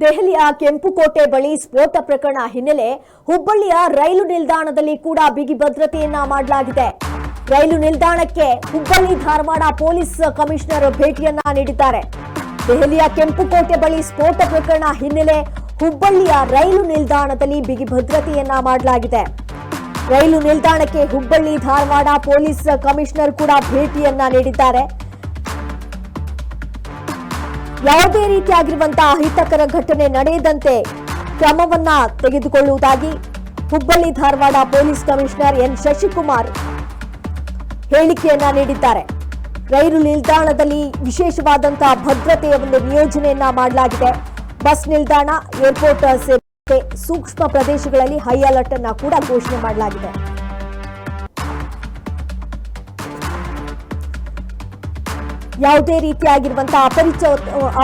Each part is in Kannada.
ದೆಹಲಿಯ ಕೆಂಪುಕೋಟೆ ಬಳಿ ಸ್ಫೋಟ ಪ್ರಕರಣ ಹಿನ್ನೆಲೆ ಹುಬ್ಬಳ್ಳಿಯ ರೈಲು ನಿಲ್ದಾಣದಲ್ಲಿ ಕೂಡ ಬಿಗಿ ಭದ್ರತೆಯನ್ನ ಮಾಡಲಾಗಿದೆ. ರೈಲು ನಿಲ್ದಾಣಕ್ಕೆ ಹುಬ್ಬಳ್ಳಿ, ಧಾರವಾಡ ಪೊಲೀಸ್ ಕಮಿಷನರ್ ಭೇಟಿಯನ್ನ ನೀಡಿದ್ದಾರೆ. ದೆಹಲಿಯ ಕೆಂಪುಕೋಟೆ ಬಳಿ ಸ್ಫೋಟ ಪ್ರಕರಣ ಹಿನ್ನೆಲೆ ಹುಬ್ಬಳ್ಳಿಯ ರೈಲು ನಿಲ್ದಾಣದಲ್ಲಿ ಬಿಗಿ ಭದ್ರತೆಯನ್ನ ಮಾಡಲಾಗಿದೆ. ರೈಲು ನಿಲ್ದಾಣಕ್ಕೆ ಹುಬ್ಬಳ್ಳಿ, ಧಾರವಾಡ ಪೊಲೀಸ್ ಕಮಿಷನರ್ ಕೂಡ ಭೇಟಿಯನ್ನ ನೀಡಿದ್ದಾರೆ. ಯಾವುದೇ ರೀತಿಯಾಗಿರುವಂತಹ ಅಹಿತಕರ ಘಟನೆ ನಡೆಯದಂತೆ ಕ್ರಮವನ್ನ ತೆಗೆದುಕೊಳ್ಳುವುದಾಗಿ Hubballi Dharwad police commissioner N Shashikumar ಹೇಳಿಕೆಯನ್ನ ನೀಡಿದ್ದಾರೆ. ರೈಲು ನಿಲ್ದಾಣದಲ್ಲಿ ವಿಶೇಷವಾದಂತಹ ಭದ್ರತೆಯ ಒಂದು ನಿಯೋಜನೆಯನ್ನ ಮಾಡಲಾಗಿದೆ. ಬಸ್ ನಿಲ್ದಾಣ, ಏರ್ಪೋರ್ಟ್ ಸೇರಿದಂತೆ ಸೂಕ್ಷ್ಮ ಪ್ರದೇಶಗಳಲ್ಲಿ ಹೈ ಅಲರ್ಟ್ ಅನ್ನ ಕೂಡ ಘೋಷಣೆ ಮಾಡಲಾಗಿದೆ. ಯಾವುದೇ ರೀತಿಯಾಗಿರುವಂತಹ ಅಪರಿಚ,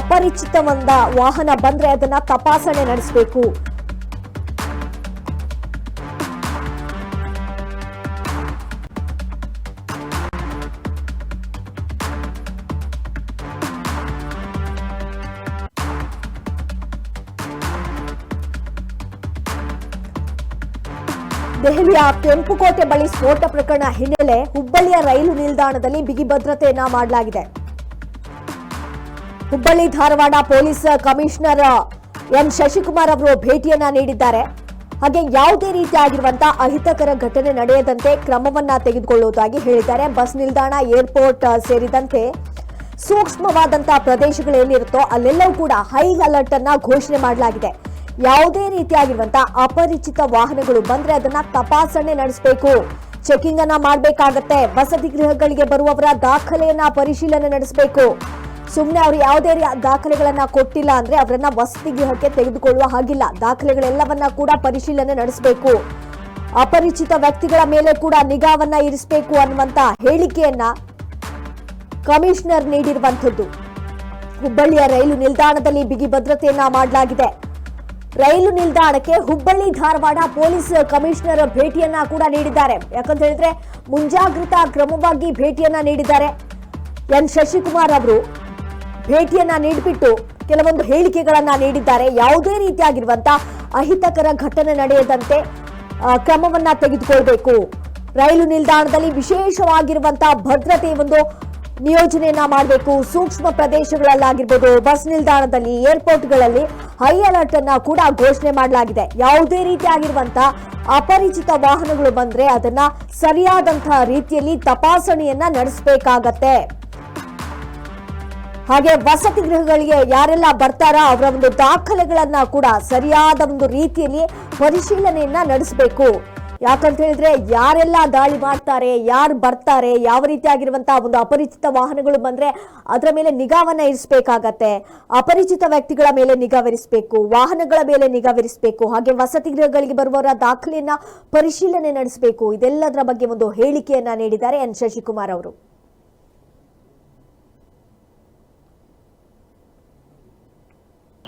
ಅಪರಿಚಿತವಂದ ವಾಹನ ಬಂದ್ರೆ ಅದನ್ನ ತಪಾಸಣೆ ನಡೆಸಬೇಕು. ದೆಹಲಿಯ ಕೆಂಪುಕೋಟೆ ಬಳಿ ಸ್ಫೋಟ ಪ್ರಕರಣ ಹಿನ್ನೆಲೆ ಹುಬ್ಬಳ್ಳಿಯ ರೈಲು ನಿಲ್ದಾಣದಲ್ಲಿ ಬಿಗಿ ಭದ್ರತೆಯನ್ನ ಮಾಡಲಾಗಿದೆ. Hubballi Dharwad police commissioner M Shashikumar ಅವರು ಭೇಟಿಯನ್ನ ನೀಡಿದ್ದಾರೆ. ಹಾಗೆ ಯಾವುದೇ ರೀತಿಯಾಗಿರುವಂತಹ ಅಹಿತಕರ ಘಟನೆ ನಡೆಯದಂತೆ ಕ್ರಮವನ್ನ ತೆಗೆದುಕೊಳ್ಳುವುದಾಗಿ ಹೇಳಿದ್ದಾರೆ. ಬಸ್ ನಿಲ್ದಾಣ, ಏರ್ಪೋರ್ಟ್ ಸೇರಿದಂತೆ ಸೂಕ್ಷ್ಮವಾದಂತಹ ಪ್ರದೇಶಗಳೇನಿರುತ್ತೋ ಅಲ್ಲೆಲ್ಲವೂ ಕೂಡ ಹೈ ಅಲರ್ಟ್ ಅನ್ನ ಘೋಷಣೆ ಮಾಡಲಾಗಿದೆ. ಯಾವುದೇ ರೀತಿಯಾಗಿರುವಂತಹ ಅಪರಿಚಿತ ವಾಹನಗಳು ಬಂದ್ರೆ ಅದನ್ನ ತಪಾಸಣೆ ನಡೆಸಬೇಕು. ಚೆಕಿಂಗ್ ಅನ್ನ ಮಾಡಬೇಕಾಗತ್ತೆ. ವಸತಿ ಗೃಹಗಳಿಗೆ ಬರುವವರ ದಾಖಲೆಯನ್ನ ಪರಿಶೀಲನೆ ನಡೆಸಬೇಕು. ಸುಮ್ಮನೆ ಅವ್ರು ಯಾವುದೇ ದಾಖಲೆಗಳನ್ನ ಕೊಟ್ಟಿಲ್ಲ ಅಂದ್ರೆ ಅವರನ್ನ ವಸತಿ ಗೃಹಕ್ಕೆ ತೆಗೆದುಕೊಳ್ಳುವ ಹಾಗಿಲ್ಲ. ದಾಖಲೆಗಳೆಲ್ಲವನ್ನ ಕೂಡ ಪರಿಶೀಲನೆ ನಡೆಸಬೇಕು. ಅಪರಿಚಿತ ವ್ಯಕ್ತಿಗಳ ಮೇಲೆ ಕೂಡ ನಿಗಾವನ್ನ ಇರಿಸಬೇಕು ಅನ್ನುವಂತ ಹೇಳಿಕೆಯನ್ನ ಕಮಿಷನರ್ ನೀಡಿರುವಂಥದ್ದು. ಹುಬ್ಬಳ್ಳಿಯ ರೈಲು ನಿಲ್ದಾಣದಲ್ಲಿ ಬಿಗಿ ಭದ್ರತೆಯನ್ನ ಮಾಡಲಾಗಿದೆ. ರೈಲು ನಿಲ್ದಾಣಕ್ಕೆ ಹುಬ್ಬಳ್ಳಿ, ಧಾರವಾಡ ಪೊಲೀಸ್ ಕಮಿಷನರ್ ಭೇಟಿಯನ್ನ ಕೂಡ ನೀಡಿದ್ದಾರೆ. ಯಾಕಂತ ಹೇಳಿದ್ರೆ ಮುಂಜಾಗ್ರತಾ ಕ್ರಮವಾಗಿ ಭೇಟಿಯನ್ನ ನೀಡಿದ್ದಾರೆ. ಎನ್. ಶಶಿಕುಮಾರ್ ಅವರು. ಭೇಟಿಯನ್ನ ನೀಡಿಬಿಟ್ಟು ಕೆಲವೊಂದು ಹೇಳಿಕೆಗಳನ್ನ ನೀಡಿದ್ದಾರೆ. ಯಾವುದೇ ರೀತಿಯಾಗಿರುವಂತ ಅಹಿತಕರ ಘಟನೆ ನಡೆಯದಂತೆ ಕ್ರಮವನ್ನ ತೆಗೆದುಕೊಳ್ಬೇಕು. ರೈಲು ನಿಲ್ದಾಣದಲ್ಲಿ ವಿಶೇಷವಾಗಿರುವಂತಹ ಭದ್ರತೆ ಒಂದು ನಿಯೋಜನೆಯನ್ನ ಮಾಡಬೇಕು. ಸೂಕ್ಷ್ಮ ಪ್ರದೇಶಗಳಲ್ಲಾಗಿರ್ಬೋದು, ಬಸ್ ನಿಲ್ದಾಣದಲ್ಲಿ, ಏರ್ಪೋರ್ಟ್ಗಳಲ್ಲಿ ಹೈ ಅಲರ್ಟ್ ಅನ್ನ ಕೂಡ ಘೋಷಣೆ ಮಾಡಲಾಗಿದೆ. ಯಾವುದೇ ರೀತಿಯಾಗಿರುವಂತಹ ಅಪರಿಚಿತ ವಾಹನಗಳು ಬಂದ್ರೆ ಅದನ್ನ ಸರಿಯಾದಂತಹ ರೀತಿಯಲ್ಲಿ ತಪಾಸಣೆಯನ್ನ ನಡೆಸಬೇಕಾಗತ್ತೆ. ಹಾಗೆ ವಸತಿ ಗೃಹಗಳಿಗೆ ಯಾರೆಲ್ಲ ಬರ್ತಾರೋ ಅವರ ಒಂದು ದಾಖಲೆಗಳನ್ನ ಕೂಡ ಸರಿಯಾದ ಒಂದು ರೀತಿಯಲ್ಲಿ ಪರಿಶೀಲನೆಯನ್ನ ನಡೆಸಬೇಕು. ಯಾಕಂತ ಹೇಳಿದ್ರೆ ಯಾರೆಲ್ಲ ದಾಳಿ ಮಾಡ್ತಾರೆ, ಯಾರು ಬರ್ತಾರೆ, ಯಾವ ರೀತಿಯಾಗಿರುವಂತಹ ಒಂದು ಅಪರಿಚಿತ ವಾಹನಗಳು ಬಂದ್ರೆ ಅದರ ಮೇಲೆ ನಿಗಾವನ್ನ ಇರಿಸಬೇಕಾಗತ್ತೆ. ಅಪರಿಚಿತ ವ್ಯಕ್ತಿಗಳ ಮೇಲೆ ನಿಗಾವರಿಸಬೇಕು, ವಾಹನಗಳ ಮೇಲೆ ನಿಗಾವರಿಸಬೇಕು, ಹಾಗೆ ವಸತಿ ಗೃಹಗಳಿಗೆ ಬರುವವರ ದಾಖಲೆಯನ್ನ ಪರಿಶೀಲನೆ ನಡೆಸಬೇಕು. ಇದೆಲ್ಲದರ ಬಗ್ಗೆ ಒಂದು ಹೇಳಿಕೆಯನ್ನ ನೀಡಿದ್ದಾರೆ ಎನ್ ಶಶಿಕುಮಾರ್ ಅವರು.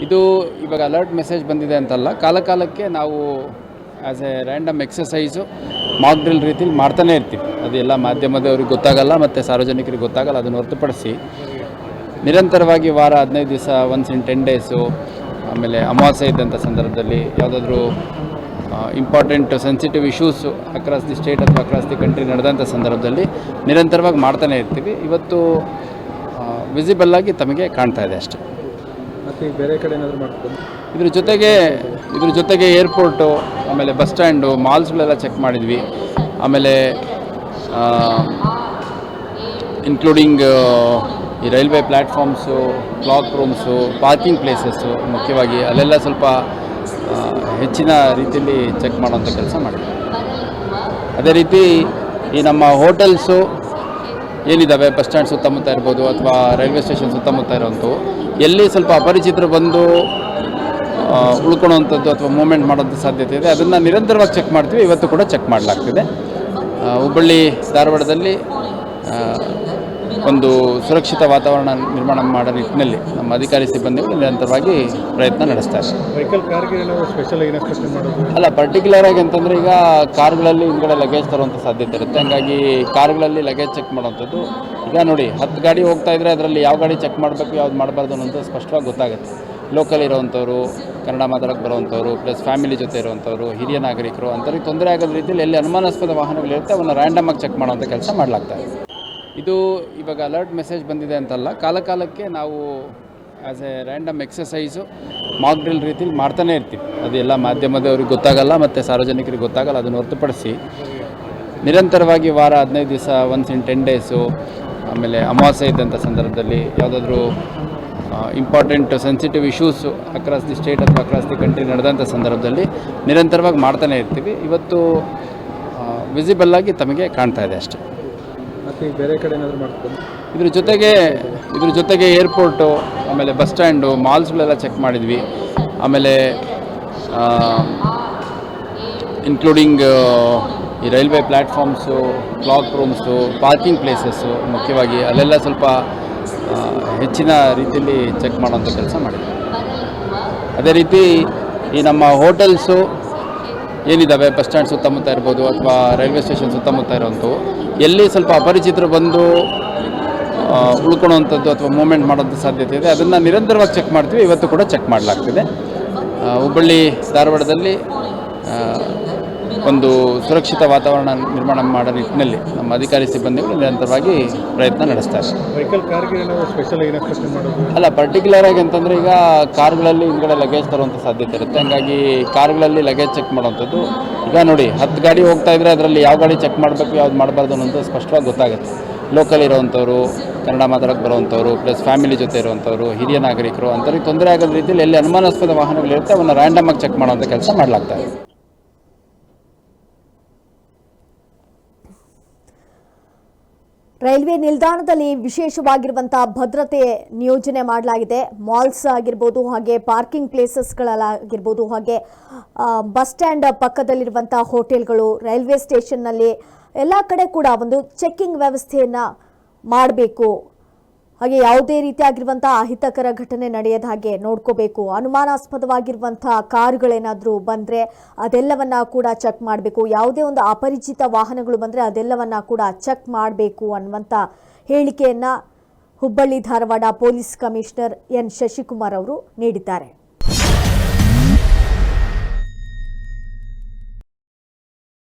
ಇದು ಇವಾಗ ಅಲರ್ಟ್ ಮೆಸೇಜ್ ಬಂದಿದೆ ಅಂತಲ್ಲ, ಕಾಲಕಾಲಕ್ಕೆ ನಾವು as a random exercise mock drill ರೀತಿಲಿ ಮಾಡ್ತಾನೆ ಇರ್ತೀವಿ. ಅದು ಎಲ್ಲ ಮಾಧ್ಯಮದವ್ರಿಗೆ ಗೊತ್ತಾಗಲ್ಲ ಮತ್ತು ಸಾರ್ವಜನಿಕರಿಗೆ ಗೊತ್ತಾಗಲ್ಲ, ಅದನ್ನು ಹೊರತುಪಡಿಸಿ ನಿರಂತರವಾಗಿ ವಾರ ಹದಿನೈದು ದಿವಸ ಒನ್ಸ್ ಇನ್ ಟೆನ್ ಡೇಸು ಆಮೇಲೆ ಅಮಾವಾಸ್ಯೆ ಇದ್ದಂಥ ಸಂದರ್ಭದಲ್ಲಿ ಯಾವುದಾದ್ರೂ important sensitive issues across the state ಅಥವಾ ಅಕ್ರಾಸ್ ದಿ ಕಂಟ್ರಿ ನಡೆದಂಥ ಸಂದರ್ಭದಲ್ಲಿ ನಿರಂತರವಾಗಿ ಮಾಡ್ತಾನೆ ಇರ್ತೀವಿ. ಇವತ್ತು ವಿಸಿಬಲ್ ಆಗಿ ತಮಗೆ ಕಾಣ್ತಾ ಇದೆ ಅಷ್ಟೇ. ಮತ್ತು ಬೇರೆ ಕಡೆ ಏನಾದರೂ ಮಾಡ್ಕೊಂಡು ಇದ್ರ ಜೊತೆಗೆ ಇದ್ರ ಜೊತೆಗೆ ಏರ್ಪೋರ್ಟು ಆಮೇಲೆ ಬಸ್ ಸ್ಟ್ಯಾಂಡು ಮಾಲ್ಸ್ಗಳೆಲ್ಲ ಚೆಕ್ ಮಾಡಿದ್ವಿ. ಆಮೇಲೆ ಇನ್ಕ್ಲೂಡಿಂಗ್ ಈ railway platforms clock rooms parking places ಮುಖ್ಯವಾಗಿ ಅಲ್ಲೆಲ್ಲ ಸ್ವಲ್ಪ ಹೆಚ್ಚಿನ ರೀತಿಯಲ್ಲಿ ಚೆಕ್ ಮಾಡೋಂಥ ಕೆಲಸ ಮಾಡಿದ್ವಿ. ಅದೇ ರೀತಿ ಈ ನಮ್ಮ ಹೋಟೆಲ್ಸು ಏನಿದ್ದಾವೆ ಬಸ್ ಸ್ಟ್ಯಾಂಡ್ ಸುತ್ತಮುತ್ತ ಇರ್ಬೋದು ಅಥವಾ ರೈಲ್ವೆ ಸ್ಟೇಷನ್ ಸುತ್ತಮುತ್ತ ಇರೋವಂಥವು. ಎಲ್ಲಿ ಸ್ವಲ್ಪ ಅಪರಿಚಿತರು ಬಂದು ಉಳ್ಕೊಳ್ಳೋವಂಥದ್ದು ಅಥವಾ ಮೂಮೆಂಟ್ ಮಾಡೋಂಥ ಸಾಧ್ಯತೆ ಇದೆ. ಅದನ್ನು ನಿರಂತರವಾಗಿ ಚೆಕ್ ಮಾಡ್ತೀವಿ. ಇವತ್ತು ಕೂಡ ಚೆಕ್ ಮಾಡಲಾಗ್ತಿದೆ. ಹುಬ್ಬಳ್ಳಿ ಧಾರವಾಡದಲ್ಲಿ ಒಂದು ಸುರಕ್ಷಿತ ವಾತಾವರಣ ನಿರ್ಮಾಣ ಮಾಡೋ ನಿಟ್ಟಿನಲ್ಲಿ ನಮ್ಮ ಅಧಿಕಾರಿ ಸಿಬ್ಬಂದಿಗಳು ನಿರಂತರವಾಗಿ ಪ್ರಯತ್ನ ನಡೆಸ್ತಾ ಇದ್ದಾರೆ. ವೆಹಿಕಲ್ ಕಾರ್ಗೆ ಏನಾದರೂ ಸ್ಪೆಷಲ್ ಆಗಿ ಮಾಡೋದು? ಅಲ್ಲ ಪರ್ಟಿಕ್ಯುಲರ್ ಆಗಿ ಅಂತಂದರೆ ಈಗ ಕಾರ್ಗಳಲ್ಲಿ ಹಿಂದ್ಗಡೆ ಲಗೇಜ್ ತರುವಂಥ ಸಾಧ್ಯತೆ ಇರುತ್ತೆ. ಹಂಗಾಗಿ ಕಾರ್ಗಳಲ್ಲಿ ಲಗೇಜ್ ಚೆಕ್ ಮಾಡುವಂಥದ್ದು ಈಗ ನೋಡಿ ಹತ್ತು ಗಾಡಿ ಹೋಗ್ತಾ ಇದ್ರೆ ಅದರಲ್ಲಿ ಯಾವ ಗಾಡಿ ಚೆಕ್ ಮಾಡಬೇಕು ಯಾವ್ದು ಮಾಡಬಾರ್ದು ಅನ್ನೋದು ಸ್ಪಷ್ಟವಾಗಿ ಗೊತ್ತಾಗುತ್ತೆ. ಲೋಕಲ್ ಇರೋವಂಥವ್ರು ಕನ್ನಡ ಮಾತಾಡಕ್ಕೆ ಬರೋವಂಥವ್ರು ಪ್ಲಸ್ ಫ್ಯಾಮಿಲಿ ಜೊತೆ ಇರುವಂಥವ್ರು ಹಿರಿಯ ನಾಗರಿಕರು ಅಂಥವ್ರಿಗೆ ತೊಂದರೆ ಆಗೋದ ರೀತಿಯಲ್ಲಿ ಎಲ್ಲಿ ಅನುಮಾನಾಸ್ಪದ ವಾಹನಗಳಿರುತ್ತೆ ಅವನ್ನ ರ್ಯಾಂಡಮಾಗಿ ಚೆಕ್ ಮಾಡುವಂಥ ಕೆಲಸ ಮಾಡಲಾಗ್ತಾ ಇದೆ. ಇದು ಇವಾಗ ಅಲರ್ಟ್ ಮೆಸೇಜ್ ಬಂದಿದೆ ಅಂತಲ್ಲ, ಕಾಲಕಾಲಕ್ಕೆ ನಾವು as a random exercise mock drill ರೀತಿಲಿ ಮಾಡ್ತಾನೆ ಇರ್ತೀವಿ. ಅದು ಎಲ್ಲ ಮಾಧ್ಯಮದವ್ರಿಗೆ ಗೊತ್ತಾಗಲ್ಲ ಮತ್ತು ಸಾರ್ವಜನಿಕರಿಗೆ ಗೊತ್ತಾಗಲ್ಲ, ಅದನ್ನು ಹೊರತುಪಡಿಸಿ ನಿರಂತರವಾಗಿ ವಾರ ಹದಿನೈದು ದಿವಸ ಒನ್ಸ್ ಇನ್ ಟೆನ್ ಡೇಸು ಆಮೇಲೆ ಅಮಾವಾಸ್ಯೆ ಇದ್ದಂಥ ಸಂದರ್ಭದಲ್ಲಿ ಯಾವುದಾದ್ರೂ important sensitive issues across the state ಅಥವಾ ಅಕ್ರಾಸ್ ದಿ ಕಂಟ್ರಿ ನಡೆದಂಥ ಸಂದರ್ಭದಲ್ಲಿ ನಿರಂತರವಾಗಿ ಮಾಡ್ತಾನೆ ಇರ್ತೀವಿ. ಇವತ್ತು ವಿಸಿಬಲ್ ಆಗಿ ತಮಗೆ ಕಾಣ್ತಾ ಇದೆ ಅಷ್ಟೇ. ಮತ್ತು ಬೇರೆ ಕಡೆ ಏನಾದರೂ ಮಾಡ್ಕೊಂಡು ಇದ್ರ ಜೊತೆಗೆ ಇದ್ರ ಜೊತೆಗೆ ಏರ್ಪೋರ್ಟು ಆಮೇಲೆ ಬಸ್ ಸ್ಟ್ಯಾಂಡು ಮಾಲ್ಸ್ಗಳೆಲ್ಲ ಚೆಕ್ ಮಾಡಿದ್ವಿ. ಆಮೇಲೆ ಇನ್ಕ್ಲೂಡಿಂಗ್ ಈ railway platforms clock rooms parking places ಮುಖ್ಯವಾಗಿ ಅಲ್ಲೆಲ್ಲ ಸ್ವಲ್ಪ ಹೆಚ್ಚಿನ ರೀತಿಯಲ್ಲಿ ಚೆಕ್ ಮಾಡೋಂಥ ಕೆಲಸ ಮಾಡಿದ್ವಿ. ಅದೇ ರೀತಿ ಈ ನಮ್ಮ ಹೋಟೆಲ್ಸು ಏನಿದ್ದಾವೆ ಬಸ್ ಸ್ಟ್ಯಾಂಡ್ ಸುತ್ತಮುತ್ತ ಇರ್ಬೋದು ಅಥವಾ ರೈಲ್ವೆ ಸ್ಟೇಷನ್ ಸುತ್ತಮುತ್ತ ಇರೋವಂಥವು. ಎಲ್ಲಿ ಸ್ವಲ್ಪ ಅಪರಿಚಿತರು ಬಂದು ಉಳ್ಕೊಳ್ಳೋವಂಥದ್ದು ಅಥವಾ ಮೂಮೆಂಟ್ ಮಾಡೋಂಥ ಸಾಧ್ಯತೆ ಇದೆ. ಅದನ್ನು ನಿರಂತರವಾಗಿ ಚೆಕ್ ಮಾಡ್ತೀವಿ. ಇವತ್ತು ಕೂಡ ಚೆಕ್ ಮಾಡಲಾಗ್ತಿದೆ. ಹುಬ್ಬಳ್ಳಿ ಧಾರವಾಡದಲ್ಲಿ ಒಂದು ಸುರಕ್ಷಿತ ವಾತಾವರಣ ನಿರ್ಮಾಣ ಮಾಡೋ ನಿಟ್ಟಿನಲ್ಲಿ ನಮ್ಮ ಅಧಿಕಾರಿ ಸಿಬ್ಬಂದಿಗಳು ನಿರಂತರವಾಗಿ ಪ್ರಯತ್ನ ನಡೆಸ್ತಾರೆ ಅಲ್ಲ ಪರ್ಟಿಕ್ಯುಲರ್ ಆಗಿ ಅಂತಂದರೆ ಈಗ ಕಾರ್ಗಳಲ್ಲಿ ಹಿಂದ್ಗಡೆ ಲಗೇಜ್ ತರುವಂಥ ಸಾಧ್ಯತೆ ಇರುತ್ತೆ. ಹಂಗಾಗಿ ಕಾರ್ಗಳಲ್ಲಿ ಲಗೇಜ್ ಚೆಕ್ ಮಾಡುವಂಥದ್ದು ಈಗ ನೋಡಿ ಹತ್ತು ಗಾಡಿ ಹೋಗ್ತಾ ಇದ್ರೆ ಅದರಲ್ಲಿ ಯಾವ ಗಾಡಿ ಚೆಕ್ ಮಾಡಬೇಕು ಯಾವ್ದು ಮಾಡಬಾರ್ದು ಅನ್ನೋದು ಸ್ಪಷ್ಟವಾಗಿ ಗೊತ್ತಾಗುತ್ತೆ. ಲೋಕಲ್ ಇರೋವಂಥವ್ರು ಕನ್ನಡ ಮಾತಾಡಕ್ಕೆ ಬರುವಂಥವ್ರು ಪ್ಲಸ್ ಫ್ಯಾಮಿಲಿ ಜೊತೆ ಇರುವಂಥವ್ರು ಹಿರಿಯ ನಾಗರಿಕರು ಅಂಥವ್ರಿಗೆ ತೊಂದರೆ ಆಗದ ರೀತಿಯಲ್ಲಿ ಎಲ್ಲಿ ಅನುಮಾನಾಸ್ಪದ ವಾಹನಗಳಿರುತ್ತೆ ಅವನ್ನ ರ್ಯಾಂಡಮಾಗಿ ಚೆಕ್ ಮಾಡುವಂಥ ಕೆಲಸ ಮಾಡಲಾಗ್ತಾ ಇದೆ. ರೈಲ್ವೆ ನಿಲ್ದಾಣದಲ್ಲಿ ವಿಶೇಷವಾಗಿರುವಂತಹ ಭದ್ರತೆ ನಿಯೋಜನೆ ಮಾಡಲಾಗಿದೆ. ಮಾಲ್ಸ್ ಆಗಿರ್ಬೋದು ಹಾಗೆ ಪಾರ್ಕಿಂಗ್ ಪ್ಲೇಸಸ್ಗಳಲ್ಲಾಗಿರ್ಬೋದು ಹಾಗೆ ಬಸ್ ಸ್ಟ್ಯಾಂಡ್ ಪಕ್ಕದಲ್ಲಿರುವಂತಹ ಹೋಟೆಲ್ಗಳು, ರೈಲ್ವೆ ಸ್ಟೇಷನ್ನಲ್ಲಿ ಎಲ್ಲ ಕಡೆ ಕೂಡ ಒಂದು ಚೆಕ್ಕಿಂಗ್ ವ್ಯವಸ್ಥೆಯನ್ನು ಮಾಡಬೇಕು. ಹಾಗೆ ಯಾವುದೇ ರೀತಿಯಾಗಿರುವಂತಹ ಅಹಿತಕರ ಘಟನೆ ನಡೆಯದ ಹಾಗೆ ನೋಡ್ಕೋಬೇಕು. ಅನುಮಾನಾಸ್ಪದವಾಗಿರುವಂತಹ ಕಾರುಗಳೇನಾದರೂ ಬಂದರೆ ಅದೆಲ್ಲವನ್ನ ಕೂಡ ಚೆಕ್ ಮಾಡಬೇಕು. ಯಾವುದೇ ಒಂದು ಅಪರಿಚಿತ ವಾಹನಗಳು ಬಂದರೆ ಅದೆಲ್ಲವನ್ನ ಕೂಡ ಚೆಕ್ ಮಾಡಬೇಕು ಅನ್ನುವಂಥ ಹೇಳಿಕೆಯನ್ನು Hubballi Dharwad police commissioner N Shashikumar ಅವರು ನೀಡಿದ್ದಾರೆ.